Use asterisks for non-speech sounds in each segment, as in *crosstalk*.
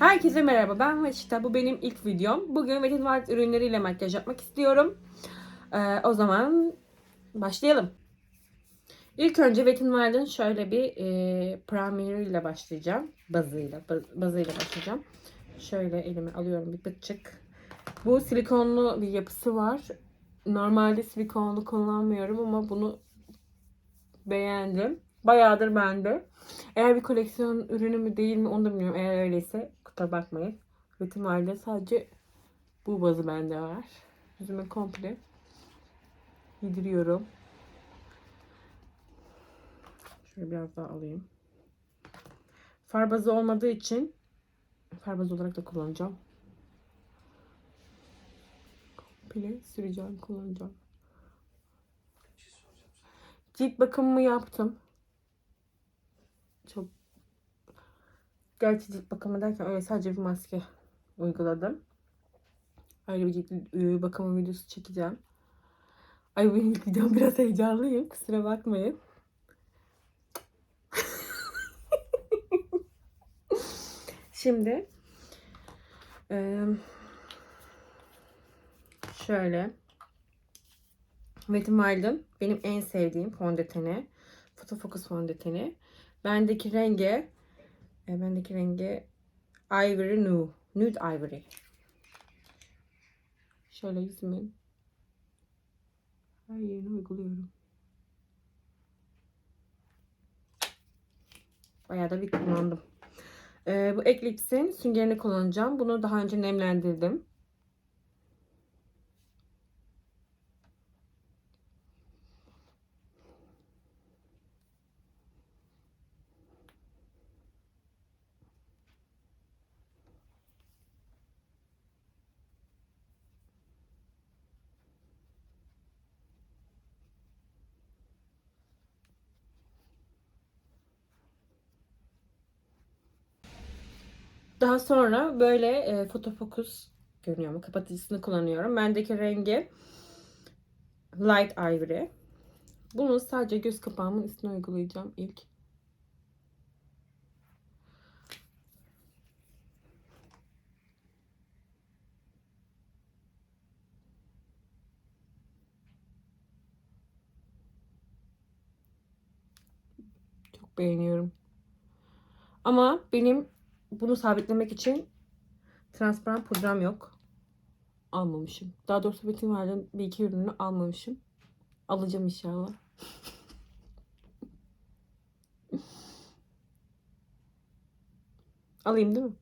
Herkese merhaba ben Veşita. Bu benim ilk videom. Bugün Wet n Wild ürünleriyle makyaj yapmak istiyorum. Ee, o zaman başlayalım. İlk önce Wet n Wild'ın şöyle bir e, primer ile başlayacağım. Bazıyla, baz- bazıyla başlayacağım. Şöyle elime alıyorum bir bıçık. Bu silikonlu bir yapısı var. Normalde silikonlu kullanmıyorum ama bunu beğendim. Bayağıdır bende. Eğer bir koleksiyon ürünü mü değil mi onu da bilmiyorum. Eğer öyleyse kusura bakmayın. Ihtimalle sadece bu bazı bende var. Yüzüme komple yediriyorum. Şöyle biraz daha alayım. Far bazı olmadığı için far bazı olarak da kullanacağım. Komple süreceğim, kullanacağım. Cilt bakımımı yaptım. Çok Gerçi cilt bakımı derken öyle sadece bir maske uyguladım. Öyle bir cilt e, bakımı videosu çekeceğim. Ay benim ilk *laughs* videom biraz heyecanlıyım. Kusura bakmayın. *laughs* Şimdi eee, şöyle Wet n Wild'ın benim en sevdiğim fondöteni. Photo Focus fondöteni. Bendeki rengi e, bendeki rengi Ivory Nude. Nude Ivory. Şöyle yüzümün her yerine uyguluyorum. Bayağı da bir kullandım. Ee, bu Eclipse'in süngerini kullanacağım. Bunu daha önce nemlendirdim. Daha sonra böyle e, fotofokus görünüyor mu? Kapatıcısını kullanıyorum. Bendeki rengi Light Ivory. Bunu sadece göz kapağımın üstüne uygulayacağım ilk. Çok beğeniyorum. Ama benim bunu sabitlemek için transparan pudram yok. Almamışım. Daha doğrusu bütün verdiğim bir iki ürünü almamışım. Alacağım inşallah. *laughs* Alayım değil mi?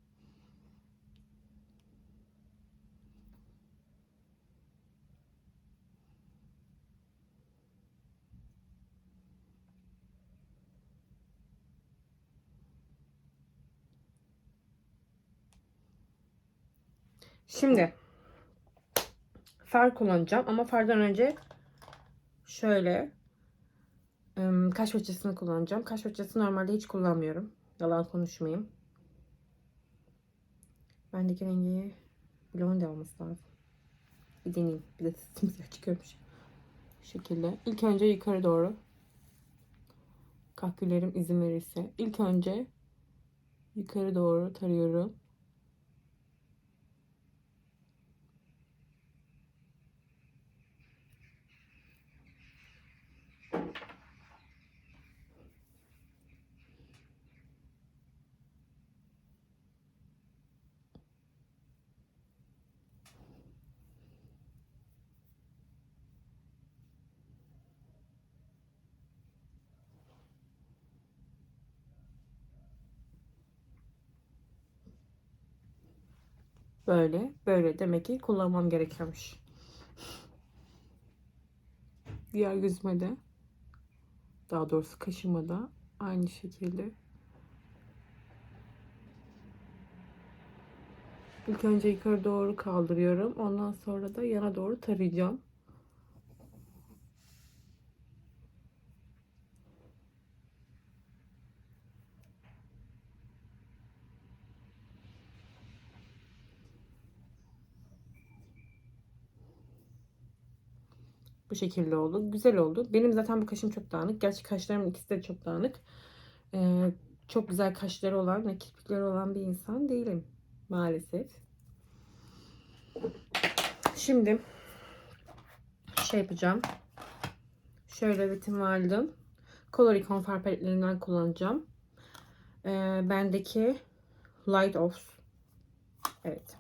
Şimdi far kullanacağım ama fardan önce şöyle kaş fırçasını kullanacağım. Kaş fırçası normalde hiç kullanmıyorum. Yalan konuşmayayım. Bendeki rengi blonde olması lazım. Bir deneyeyim. Bir de simsiyah çıkıyormuş. Şekilde. İlk önce yukarı doğru. Kahküllerim izin verirse. İlk önce yukarı doğru tarıyorum. Böyle, böyle demek ki kullanmam gerekiyormuş. Diğer yüzüme de daha doğrusu kaşıma da aynı şekilde İlk önce yukarı doğru kaldırıyorum. Ondan sonra da yana doğru tarayacağım. Şekilde oldu. Güzel oldu. Benim zaten bu kaşım çok dağınık. Gerçi kaşlarımın ikisi de çok dağınık. Ee, çok güzel kaşları olan ve kirpikleri olan bir insan değilim. Maalesef. Şimdi şey yapacağım. Şöyle Vetim Wild'ın Coloricon far paletlerinden kullanacağım. Ee, bendeki Light Off. Evet.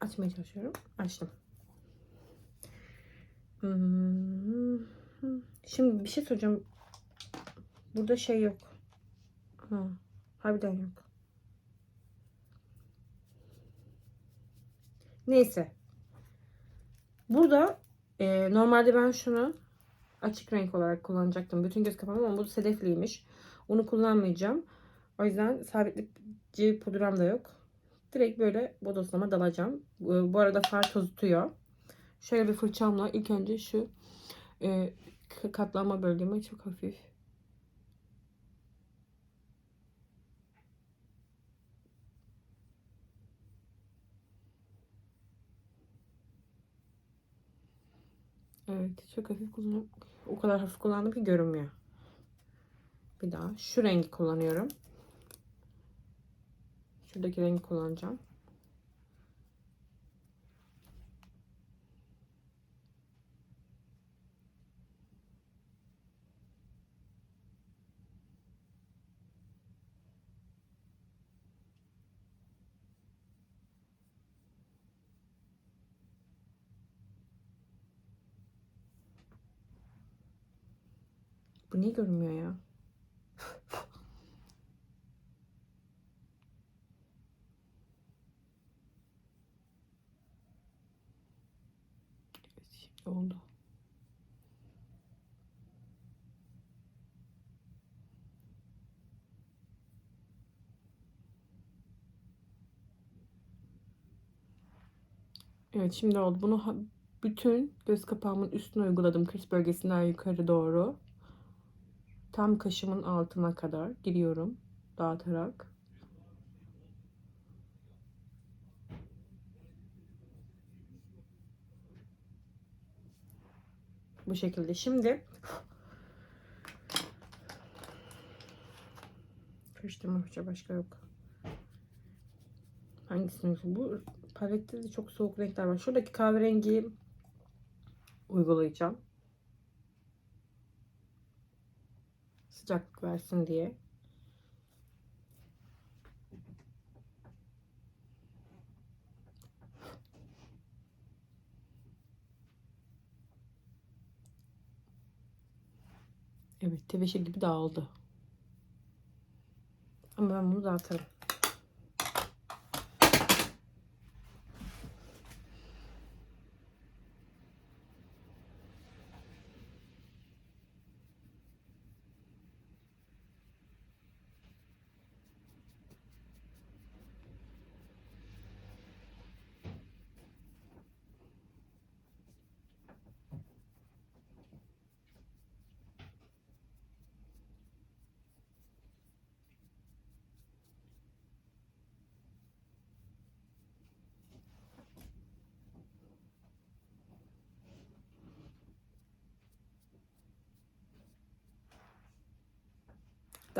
Açmaya çalışıyorum. Açtım. Hmm. Şimdi bir şey soracağım. Burada şey yok. Ha, harbiden yok. Neyse. Burada e, normalde ben şunu açık renk olarak kullanacaktım. Bütün göz kapağım ama bu sedefliymiş. Onu kullanmayacağım. O yüzden sabitleyici pudram da yok. Direkt böyle bodoslama dalacağım. Bu arada far tozutuyor. Şöyle bir fırçamla ilk önce şu e, katlanma bölgeme çok hafif Evet çok hafif kullanıyorum. O kadar hafif kullandım ki görünmüyor. Bir daha şu rengi kullanıyorum. Şuradaki rengi kullanacağım. Bu niye görünmüyor ya? Evet, şimdi oldu. Evet şimdi oldu. Bunu bütün göz kapağımın üstüne uyguladım. Kriz bölgesinden yukarı doğru. Tam kaşımın altına kadar giriyorum. Dağıtarak. Bu şekilde. Şimdi karıştırma fırça başka yok. Hangisini bu palette de çok soğuk renkler var. Şuradaki kahverengi uygulayacağım. Sıcaklık versin diye. Evet tebeşir gibi dağıldı. Ama ben bunu dağıtırım.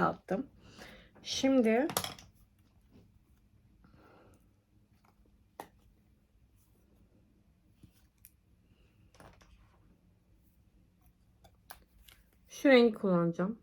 Dağıttım. Şimdi şu rengi kullanacağım.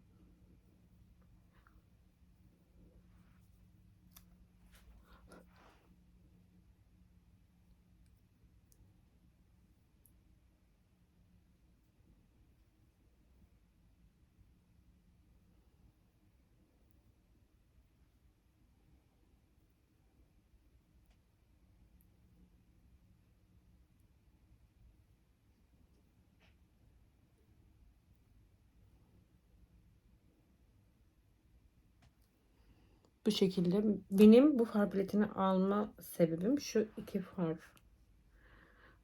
Bu şekilde. Benim bu far paletini alma sebebim şu iki far.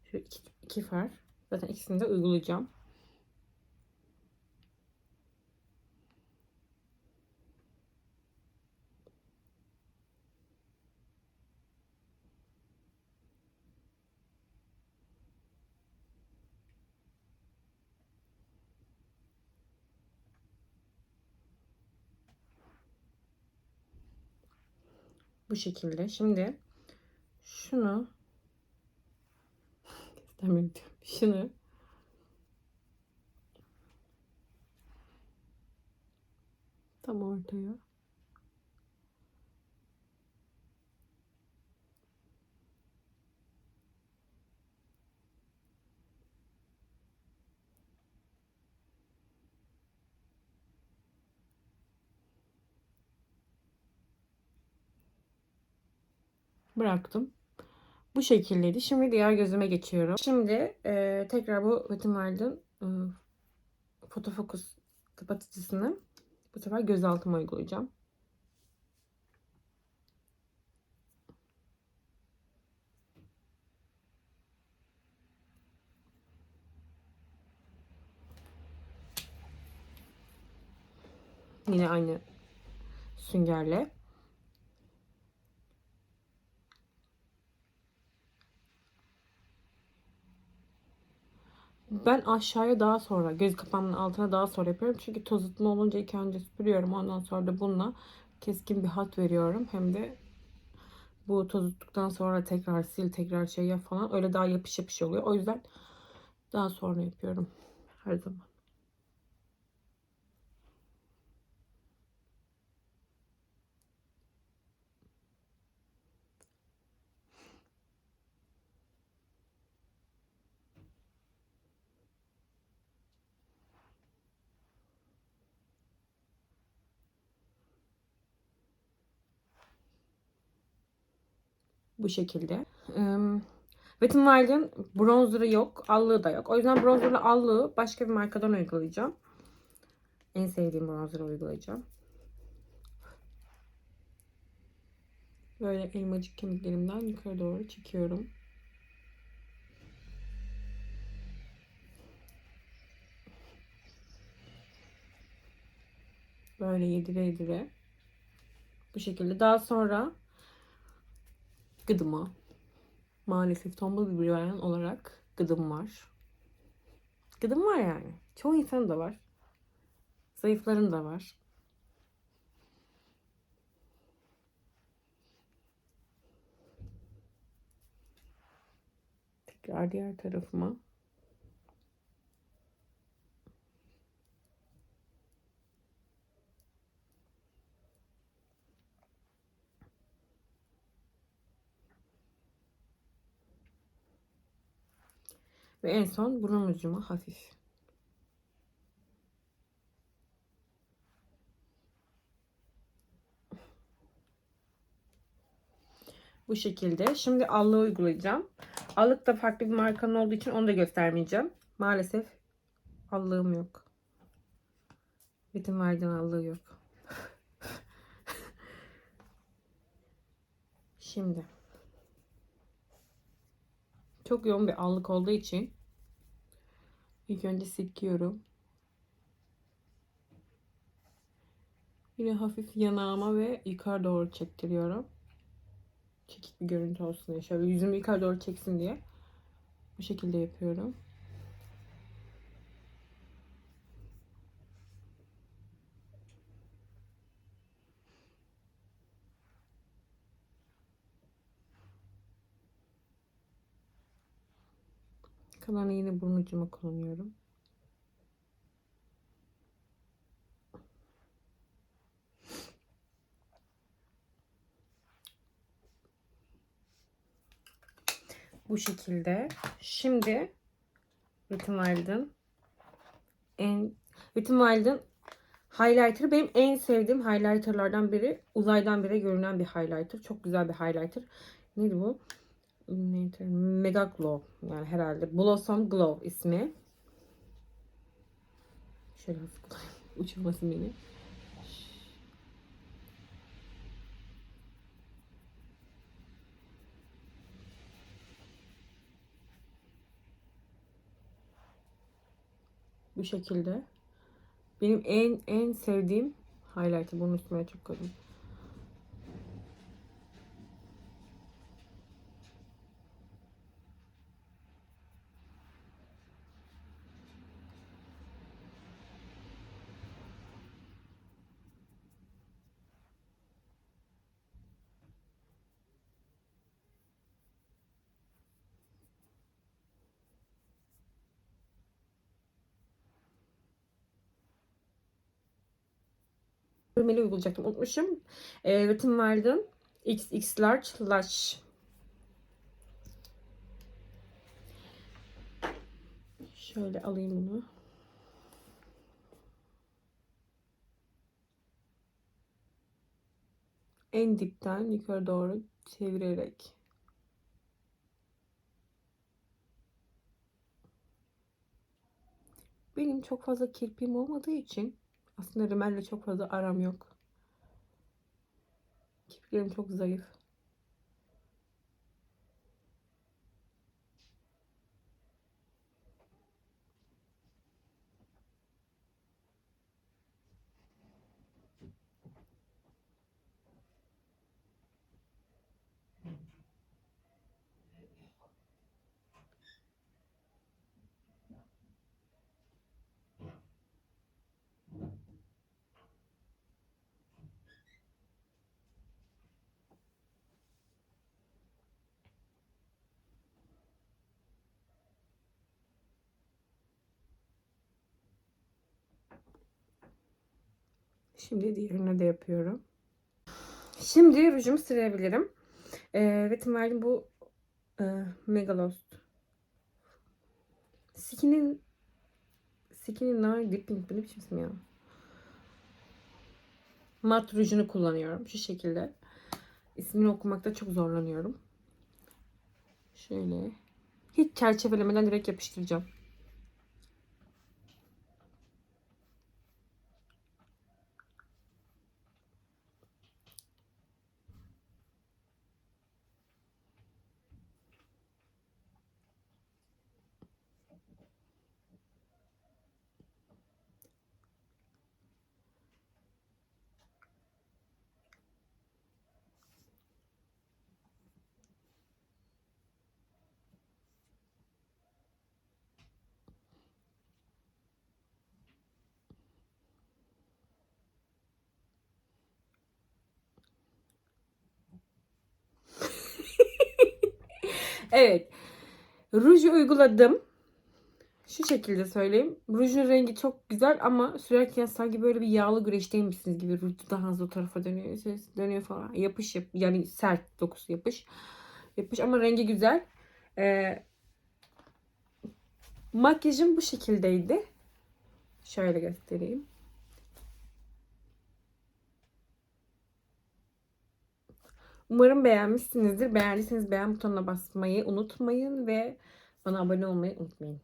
Şu iki, iki far. Zaten ikisini de uygulayacağım. Bu şekilde. Şimdi şunu. Şunu tam ortaya bıraktım. Bu şekildeydi. Şimdi diğer gözüme geçiyorum. Şimdi e, tekrar bu n Wild'ın e, fotofokus kapatıcısını bu sefer göz altıma uygulayacağım. Yine aynı süngerle. Ben aşağıya daha sonra göz kapağımın altına daha sonra yapıyorum. Çünkü tozutma olunca ilk önce süpürüyorum. Ondan sonra da bununla keskin bir hat veriyorum. Hem de bu tozuttuktan sonra tekrar sil tekrar şey yap falan. Öyle daha yapış yapış oluyor. O yüzden daha sonra yapıyorum. Her zaman. Bu şekilde. Wet n Wild'in bronzer'ı yok. Allığı da yok. O yüzden bronzer'lı allığı başka bir markadan uygulayacağım. En sevdiğim bronzer'ı uygulayacağım. Böyle elmacık kemiklerimden yukarı doğru çekiyorum. Böyle yedire yedire. Bu şekilde. Daha sonra gıdıma maalesef tombul bir bayan olarak gıdım var. Gıdım var yani. Çoğu insan da var. Zayıfların da var. Tekrar diğer tarafıma. Ve en son burun ucuma hafif. Bu şekilde. Şimdi allığı uygulayacağım. Allık da farklı bir markanın olduğu için onu da göstermeyeceğim. Maalesef allığım yok. Bütün verdiğim allığı yok. *laughs* Şimdi. Çok yoğun bir allık olduğu için ilk önce silkiyorum. Yine hafif yanağıma ve yukarı doğru çektiriyorum. Çekik bir görüntü olsun diye. Şöyle yüzümü yukarı doğru çeksin diye. Bu şekilde yapıyorum. Kalanı yine burun ucuma kullanıyorum. Bu şekilde. Şimdi n Wild'ın en n Wild'ın highlighter benim en sevdiğim highlighterlardan biri. Uzaydan bire görünen bir highlighter. Çok güzel bir highlighter. Neydi bu? Mega Glow yani herhalde Blossom Glow ismi. Şöyle hafif *laughs* uçurmasın beni. Bu şekilde. Benim en en sevdiğim highlighter. Bunun üstüne çok koydum. Rimeli uygulayacaktım. Unutmuşum. E, Wet n Wild'ın XX Large Lush. Şöyle alayım bunu. En dipten yukarı doğru çevirerek. Benim çok fazla kirpiğim olmadığı için aslında rimelle çok fazla aram yok. Kirpiklerim çok zayıf. Şimdi diğerine de yapıyorum. Şimdi rujumu sürebilirim. Ee, Wild'in bu e, Megalost. Skin'in Skin'in Night Dipping bu ne biçim ya? Mat rujunu kullanıyorum şu şekilde. İsmini okumakta çok zorlanıyorum. Şöyle. Hiç çerçevelemeden direkt yapıştıracağım. Evet. Ruju uyguladım. Şu şekilde söyleyeyim. Rujun rengi çok güzel ama sürerken sanki böyle bir yağlı güreşteymişsiniz gibi. Ruj daha hızlı o tarafa dönüyor. Dönüyor falan. Yapış yap. Yani sert dokusu yapış. Yapış ama rengi güzel. Ee, makyajım bu şekildeydi. Şöyle göstereyim. Umarım beğenmişsinizdir. Beğendiyseniz beğen butonuna basmayı unutmayın ve bana abone olmayı unutmayın.